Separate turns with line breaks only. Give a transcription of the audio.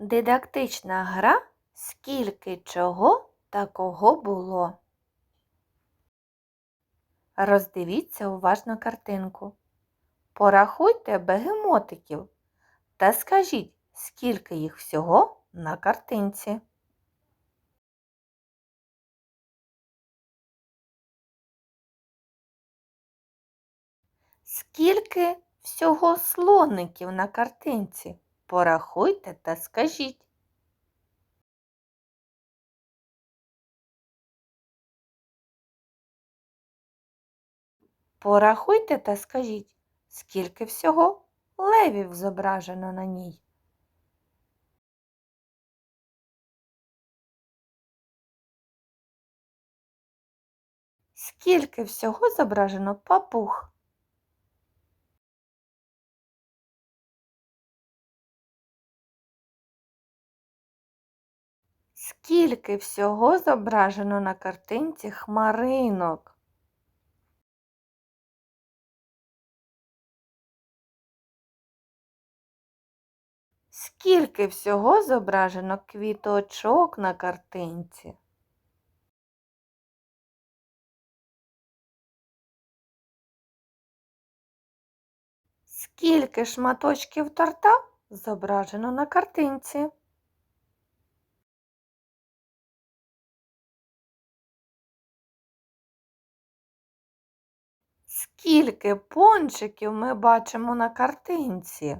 Дидактична гра скільки чого та кого було. Роздивіться уважно картинку. Порахуйте бегемотиків та скажіть, скільки їх всього на картинці. Скільки всього слоників на картинці? Порахуйте та скажіть. Порахуйте та скажіть, скільки всього левів зображено на ній. Скільки всього зображено папуг? Скільки всього зображено на картинці хмаринок? Скільки всього зображено квіточок на картинці? Скільки шматочків торта зображено на картинці? Скільки пончиків ми бачимо на картинці?